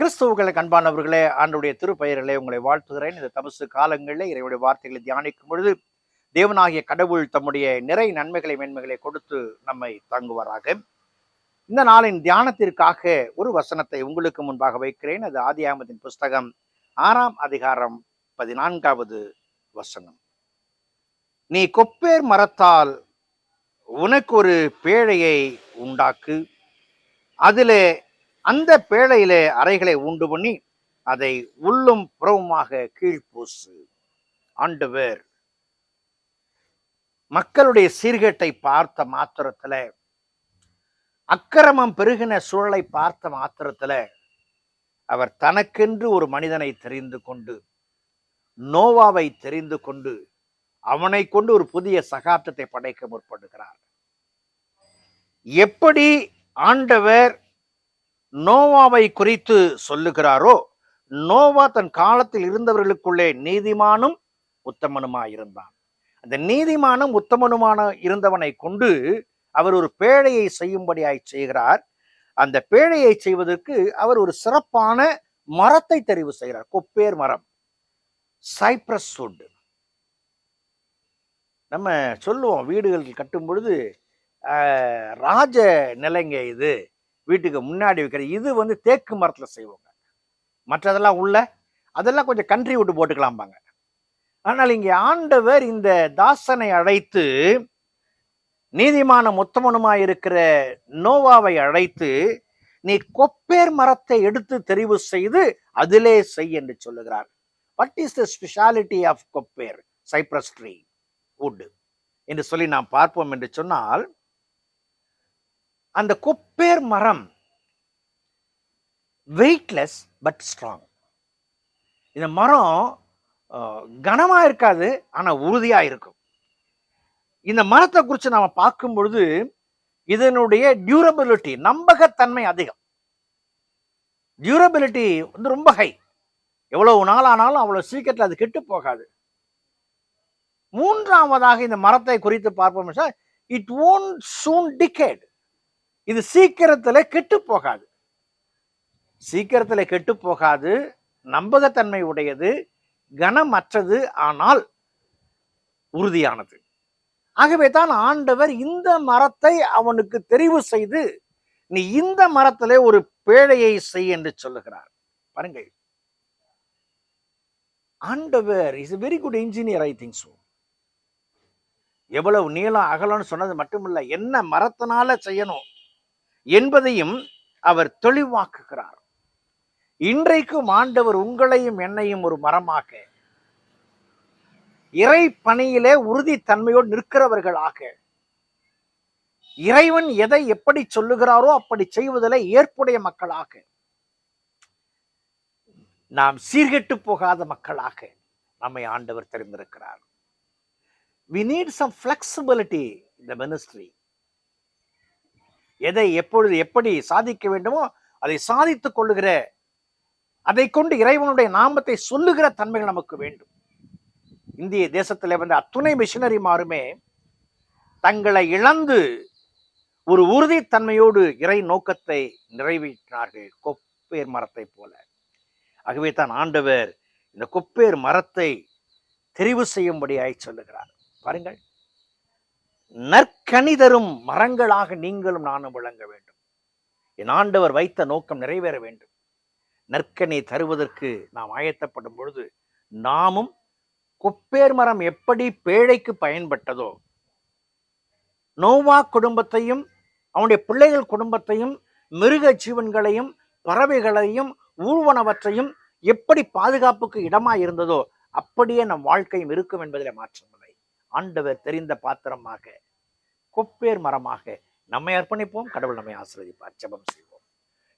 கிறிஸ்துவுகளை கண்பானவர்களே ஆண்டுடைய திருப்பெயர்களை உங்களை வாழ்த்துகிறேன். இந்த தமசு காலங்களில் இறைவனுடைய வார்த்தைகளை தியானிக்கும் பொழுது தேவனாகிய கடவுள் தம்முடைய நிறை நன்மைகளை மேன்மைகளை கொடுத்து நம்மை தங்குவாராக. இந்த நாளின் தியானத்திற்காக ஒரு வசனத்தை உங்களுக்கு முன்பாக வைக்கிறேன். அது ஆதி ஆமதின் புஸ்தகம் ஆறாம் அதிகாரம் பதினான்காவது வசனம். நீ கொப்பேர் மரத்தால் உனக்கு ஒரு பேழையை உண்டாக்கு. அதிலே அந்த பேழையிலே அறைகளை உண்டு பண்ணி அதை உள்ளும் புறவுமாக கீழ்ப்பூசு ஆண்டவர் மக்களுடைய சீர்கேட்டை பார்த்த மாத்திரத்துல அக்கிரமம் பெருகின சூழலை பார்த்த மாத்திரத்துல அவர் தனக்கென்று ஒரு மனிதனை தெரிந்து கொண்டு நோவாவை தெரிந்து கொண்டு அவனை கொண்டு ஒரு புதிய சகாப்தத்தை படைக்க முற்படுகிறார். எப்படி ஆண்டவர் நோவாவை குறித்து சொல்லுகிறாரோ? நோவா தன் காலத்தில் இருந்தவர்களுக்குள்ளே நீதிமானும் உத்தமனுமாயிருந்தான். அந்த நீதிமானும் உத்தமனுமான இருந்தவனை கொண்டு அவர் ஒரு பேழையை செய்யும்படியாய் செய்கிறார். அந்த பேழையை செய்வதற்கு அவர் ஒரு சிறப்பான மரத்தை தெரிவு செய்கிறார். கொப்பேர் மரம். சைப்ரஸ் wood நம்ம சொல்லுவோம் வீடுகள் கட்டும் பொழுது ராஜ நிலைங்க இது. வீட்டுக்கு முன்னாடி வைக்கிற இது வந்து தேக்கு மரத்தில் செய்வோங்க. மற்றதெல்லாம் உள்ள அதெல்லாம் கொஞ்சம் கன்றி விட்டு போட்டுக்கலாம்பாங்க. ஆனால் இங்கே ஆண்டவர் இந்த தாசனை அழைத்து நீதிமான முத்தமனுமாய் இருக்கிற நோவாவை அழைத்து நீ கொப்பேர் மரத்தை எடுத்து தெரிவு செய்து அதிலே செய் என்று சொல்லுகிறார். What is the speciality of gopher? Cypress tree wood என்று சொல்லி நாம் பார்ப்போம் என்று சொன்னால் அந்த கொப்பேர் மரம் வெயிட்லெஸ் பட் ஸ்ட்ராங் இந்த மரம் கனமாக இருக்காது ஆனால் உறுதியாக இருக்கும். இந்த மரத்தை குறித்து நாம் பார்க்கும் பொழுது இதனுடைய டியூரபிலிட்டி நம்பகத்தன்மை அதிகம். டியூரபிலிட்டி வந்து ரொம்ப ஹை எவ்வளவு நாள் ஆனாலும் அவ்வளோ சீக்கிரத்தில் அது கெட்டு போகாது. மூன்றாவதாக இந்த மரத்தை குறித்து பார்ப்போம் sir it won't soon decay இது சீக்கிரத்தில் கெட்டு போகாது. சீக்கிரத்தில் கெட்டு போகாது நம்பகத்தன்மை உடையது கனமற்றது ஆனால் உறுதியானது. ஆகவே தான் ஆண்டவர் இந்த மரத்தை அவனுக்கு தெரிவு செய்து நீ இந்த மரத்திலே ஒரு பேழையை செய் என்று சொல்லுகிறார். பாருங்கள். ஆண்டவர் is very good engineer I think so எவ்வளவு நீளம் அகலம்னு சொன்னது மட்டுமில்ல என்ன மரத்தினால செய்யணும்? என்பதையும் அவர் தெளிவாக்குகிறார். இன்றைக்கும் ஆண்டவர் உங்களையும் என்னையும் ஒரு மரமாக இறை பணியிலே உறுதித்தன்மையோடு நிற்கிறவர்களாக இறைவன் எதை எப்படி சொல்லுகிறாரோ அப்படி செய்வதில் ஏற்புடைய மக்களாக நாம் சீர்கெட்டு போகாத மக்களாக நம்மை ஆண்டவர் தெரிந்திருக்கிறார். வி நீட் சம் ஃபிளெக்சிபிலிட்டி இந்த மினிஸ்ட்ரி எதை எப்பொழுது எப்படி சாதிக்க வேண்டுமோ அதை சாதித்துக் கொள்ளுகிற அதை கொண்டு இறைவனுடைய நாமத்தை சொல்லுகிற தன்மைகள் நமக்கு வேண்டும். இந்திய தேசத்தில் வந்த அத்துணை மிஷினரிமாருமே தங்களை இழந்து ஒரு உறுதித்தன்மையோடு இறை நோக்கத்தை நிறைவேற்றினார்கள். கொப்பேர் மரத்தை போல. ஆகவே தான் ஆண்டவர் இந்த கொப்பேர் மரத்தை தெரிவு செய்யும்படியாய் சொல்லுகிறார். பாருங்கள். நற்கனி தரும் மரங்களாக நீங்களும் நானும் விளங்க வேண்டும். என் ஆண்டவர் வைத்த நோக்கம் நிறைவேற வேண்டும். நற்கனி தருவதற்கு நாம் ஆயத்தப்படும் பொழுது நாமும் குப்பேர் மரம் எப்படி பேழைக்கு பயன்பட்டதோ நோவா குடும்பத்தையும் அவனுடைய பிள்ளைகள் குடும்பத்தையும் மிருக ஜீவன்களையும் பறவைகளையும் ஊர்வனவற்றையும் எப்படி பாதுகாப்புக்கு இடமா இருந்ததோ அப்படியே நம் வாழ்க்கையும் இருக்கும் என்பதில் மாற்றமில்லை ஆண்டவர் தெரிந்த பாத்திரமாக கொப்பேர் மரமாக நம்மை அர்ப்பணிப்போம் கடவுள் நம்மை ஆசிரியப்பார் ஜெபம் செய்வோம்.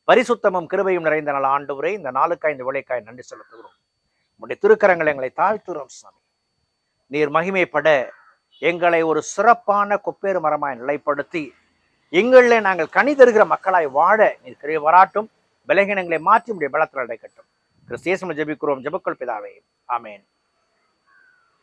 பரிசுத்தமும் கிருபையும் நிறைந்த நாள் உரை இந்த நாளுக்காய் இந்த விளைக்காய் நன்றி செலுத்துகிறோம். உடைய திருக்கரங்கள் எங்களை தாழ்த்துறோம் சாமி. நீர் மகிமைப்பட எங்களை ஒரு சிறப்பான கொப்பேறு மரமாய் நிலைப்படுத்தி எங்களில் நாங்கள் கனி தருகிற மக்களாய் வாழ நீர் கிரிய வராட்டும் விலகினங்களை மாற்றி உடைய பலத்தில் அடைக்கட்டும். கிறிஸ்தியேசம் ஜெபிக்கிறோம். ஜெபக்குள் பிதாவே. ஆமேன்.